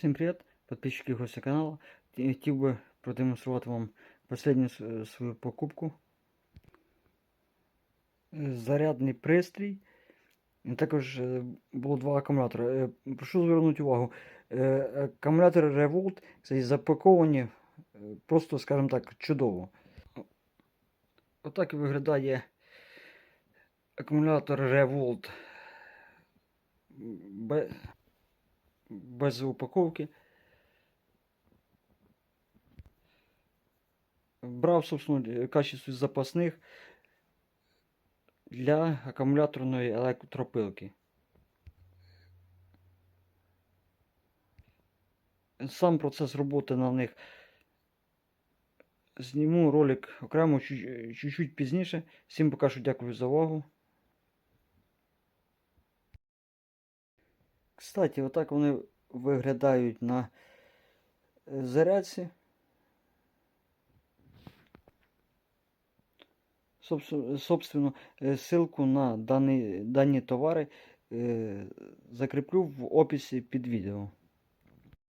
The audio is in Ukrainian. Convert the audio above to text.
Всім привіт, підписчики гостя каналу. Ті- Хотів би продемонструвати вам останню свою покупку. Е, Зарядний пристрій. Також е, було два акумулятори. Е, Прошу звернути увагу. Акумулятори Revolt кстати, запаковані просто, скажімо так, чудово. Отак і виглядає акумулятор Revolt без упаковки. Брав, собственно, качество запасних для акумуляторної електропилки. Сам процес роботи на них зніму ролик окремо чуть- чуть-чуть пізніше. Всім поки що дякую за увагу. Кстати, отак вони виглядають на е, зарядці. Собственно, е, ссылку на дані, дані товари е, закріплю в описі під відео.